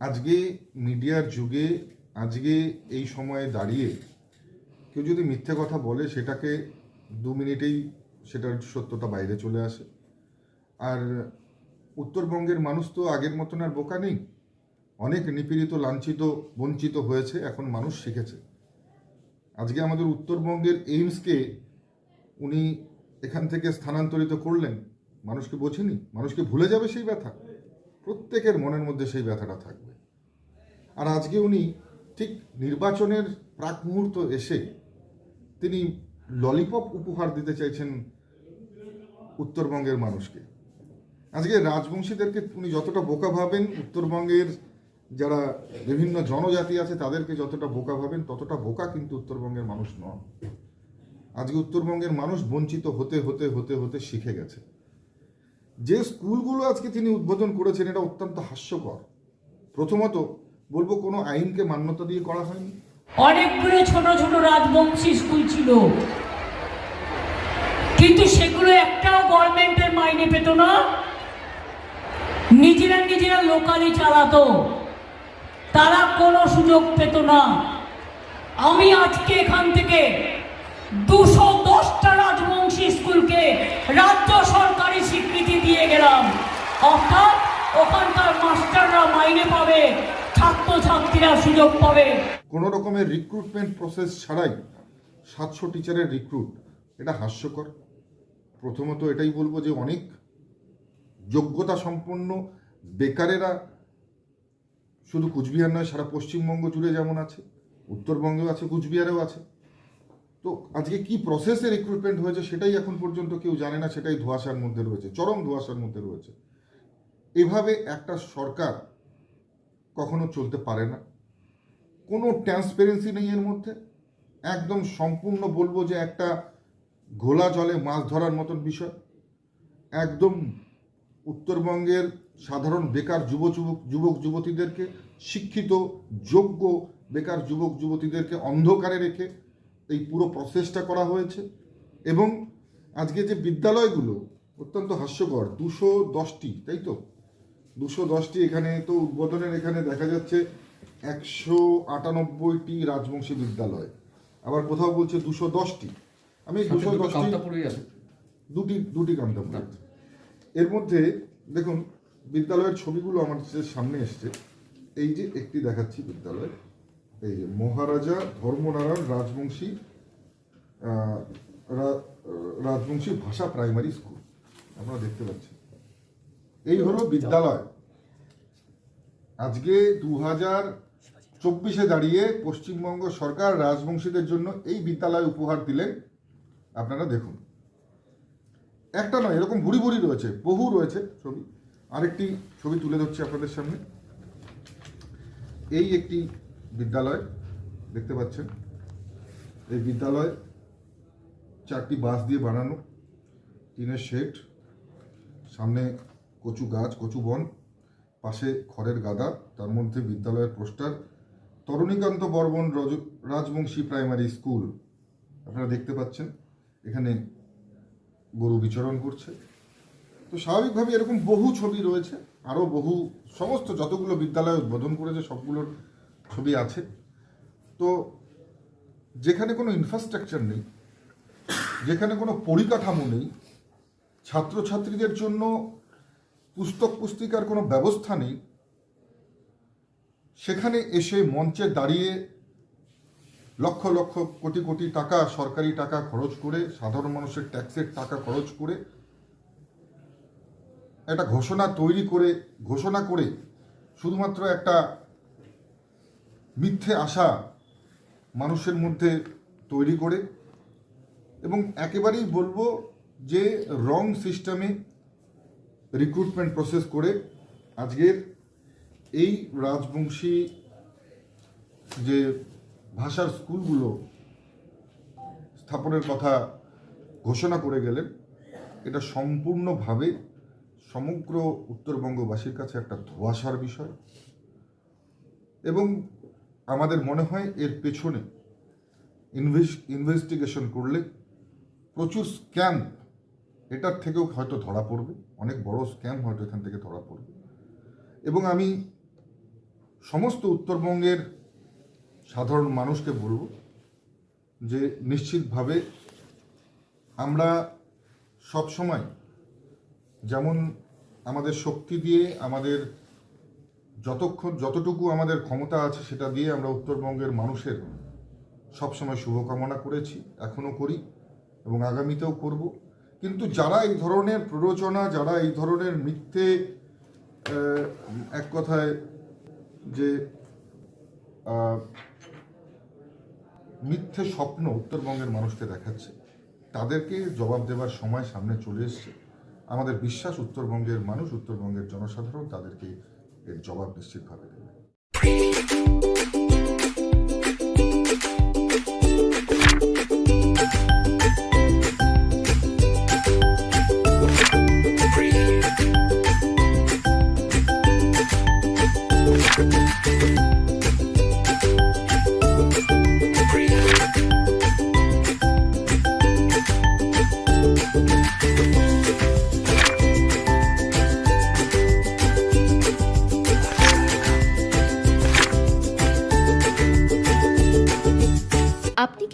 আজকে মিডিয়ার যুগে, আজকে এই সময়ে দাঁড়িয়ে কেউ যদি মিথ্যে কথা বলে, সেটাকে দু মিনিটেই সেটার সত্যতা বাইরে চলে আসে। আর উত্তরবঙ্গের মানুষ তো আগের মতন আর বোকা নেই। অনেক নিপীড়িত, লাঞ্ছিত, বঞ্চিত হয়েছে, এখন মানুষ শিখেছে। আজকে আমাদের উত্তরবঙ্গের এইমসকে উনি এখান থেকে স্থানান্তরিত করলেন। মানুষকে বোঝেনি, মানুষকে ভুলে যাবে সেই ব্যথা। প্রত্যেকের মনের মধ্যে সেই ব্যথাটা থাকবে। আর আজকে উনি ঠিক নির্বাচনের প্রাক মুহূর্ত এসে তিনি ললিপপ উপহার দিতে চাইছেন উত্তরবঙ্গের মানুষকে। আজকে রাজবংশীদেরকে উনি যতটা বোকা ভাবেন, উত্তরবঙ্গের যারা বিভিন্ন জনজাতি আছে তাদেরকে যতটা বোকা ভাবেন, ততটা বোকা কিন্তু উত্তরবঙ্গের মানুষ নন। আজকে উত্তরবঙ্গের মানুষ বঞ্চিত হতে হতে হতে হতে শিখে গেছে। যে স্কুলগুলো আজকে তিনি উদ্বোধন করেছেন, এটা অত্যন্ত হাস্যকর। প্রথমত, বলব কোনো আইনকে মান্যতা দিয়ে করা হয়নি। অনেকগুলো ছোট ছোট রাজবংশী স্কুল ছিল। কিন্তু সেগুলো একটাও গভর্নমেন্টের মাইনে পেত না। নিজেরা নিজেরা লোকালি চালাতো। তারা কোনো সুযোগ পেত না। আমি আজকে এখান থেকে দুশো দশটা রাজবংশী স্কুলকে অর্থাৎ ওখানকার মাস্টাররা মাইনে পাবে, ছাত্রছাত্রীরা সুযোগ পাবে। কোনো রকমের রিক্রুটমেন্ট প্রসেস ছাড়াই সাতশো টিচারের রিক্রুট এটা হাস্যকর। প্রথমত এটাই বলব যে অনেক যোগ্যতা সম্পন্ন বেকারেরা শুধু কুচবিহার নয়, সারা পশ্চিমবঙ্গ জুড়ে যেমন আছে, উত্তরবঙ্গেও আছে, কুচবিহারেও আছে। তো আজকে কি প্রসেসে রিক্রুটমেন্ট হয়েছে সেটাই এখন পর্যন্ত কেউ জানে না, সেটাই ধোঁয়াশার মধ্যে রয়েছে, চরম ধোঁয়াশার মধ্যে রয়েছে। এভাবে একটা সরকার কখনো চলতে পারে না। কোনো ট্রান্সপারেন্সি নেই এর মধ্যে। একদম সম্পূর্ণ বলব যে একটা ঘোলা জলে মাছ ধরার মতন বিষয়। একদম উত্তরবঙ্গের সাধারণ বেকার যুব যুবক যুবক যুবতীদেরকে শিক্ষিত, যোগ্য বেকার যুবক যুবতীদেরকে অন্ধকারে রেখে এই পুরো প্রসেসটা করা হয়েছে এবং আজকে যে বিদ্যালয়গুলো অত্যন্ত হাস্যকর, দুশো দশটি, তাই তো? দুশো দশটি এখানে তো উদ্বোধনের এখানে দেখা যাচ্ছে একশো আটানব্বইটি রাজবংশী বিদ্যালয়। আবার কোথাও বলছে দুশো দশটি। আমি দুশো দশটি দুটি দুটি কামতাপুর। এর মধ্যে দেখুন বিদ্যালয়ের ছবিগুলো আমার সামনে এসছে এই যে একটি দেখাচ্ছি বিদ্যালয় এই যে মহারাজা ধর্মনারায়ণ রাজবংশী রাজবংশী ভাষা প্রাইমারি স্কুল আপনারা দেখতে পাচ্ছেন। এই হলো বিদ্যালয়। আজকে দু হাজার চব্বিশে দাঁড়িয়ে পশ্চিমবঙ্গ সরকার রাজবংশীদের জন্য এই বিদ্যালয় উপহার দিলেন। আপনারা দেখুন। একটা নয়, এরকম ভুরি ভুরি রয়েছে, বহু রয়েছে ছবি। আরেকটি ছবি তুলে ধরছি আপনাদের সামনে। এই একটি বিদ্যালয়, দেখতে পাচ্ছেন। এই বিদ্যালয় চারটি বাস দিয়ে বানানো, টিনের শেড, সামনে কচু গাছ, কচু বন, পাশে খড়ের গাদা, তার মধ্যে বিদ্যালয়ের পোস্টার, তরণীকান্ত বর্মন রজ- রাজবংশী প্রাইমারি স্কুল। আপনারা দেখতে পাচ্ছেন, এখানে গরু বিচরণ করছে। তো স্বাভাবিকভাবে এরকম বহু ছবি রয়েছে আরও বহু, সমস্ত যতগুলো বিদ্যালয় উদ্বোধন করেছে, সবগুলোর ছবি আছে। তো যেখানে কোনো ইনফ্রাস্ট্রাকচার নেই, যেখানে কোনো পরিকাঠামো নেই, ছাত্রছাত্রীদের জন্য পুস্তক পুস্তিকার কোনো ব্যবস্থা নেই। সেখানে এসে মঞ্চে দাঁড়িয়ে লক্ষ লক্ষ কোটি কোটি টাকা সরকারি টাকা খরচ করে, সাধারণ মানুষের ট্যাক্সের টাকা খরচ করে, একটা ঘোষণা তৈরি করে, ঘোষণা করে শুধুমাত্র একটা মিথ্যে আশা মানুষের মধ্যে তৈরি করে এবং একেবারেই বলব যে রং সিস্টেমে রিক্রুটমেন্ট প্রসেস করে আজকের এই রাজবংশী যে ভাষার স্কুলগুলো স্থাপনের কথা ঘোষণা করে গেলেন, এটা সম্পূর্ণভাবে সমগ্র উত্তরবঙ্গবাসীর কাছে একটা ধোঁয়াশার বিষয়। এবং আমাদের মনে হয় এর পেছনে ইনভেস্টিগেশন করলে প্রচুর স্ক্যাম এটার থেকেও হয়তো ধরা পড়বে। অনেক বড় স্ক্যাম হয়তো এখান থেকে ধরা পড়বে। এবং আমি সমস্ত উত্তরবঙ্গের সাধারণ মানুষকে বলব যে নিশ্চিতভাবে আমরা সব সময় যেমন আমাদের শক্তি দিয়ে আমাদের যতক্ষণ, যতটুকু আমাদের ক্ষমতা আছে সেটা দিয়ে আমরা উত্তরবঙ্গের মানুষের সবসময় শুভকামনা করেছি এখনও করি এবং আগামীতেও করব। কিন্তু যারা এই ধরনের প্ররোচনা, যারা এই ধরনের মিথ্যে এক কথায় যে মিথ্যে স্বপ্ন উত্তরবঙ্গের মানুষকে দেখাচ্ছে, তাদেরকে জবাব দেওয়ার সময় সামনে চলে এসছে। আমাদের বিশ্বাস উত্তরবঙ্গের মানুষ, উত্তরবঙ্গের জনসাধারণ তাদেরকে এর জবাব নিশ্চিতভাবে দেবে।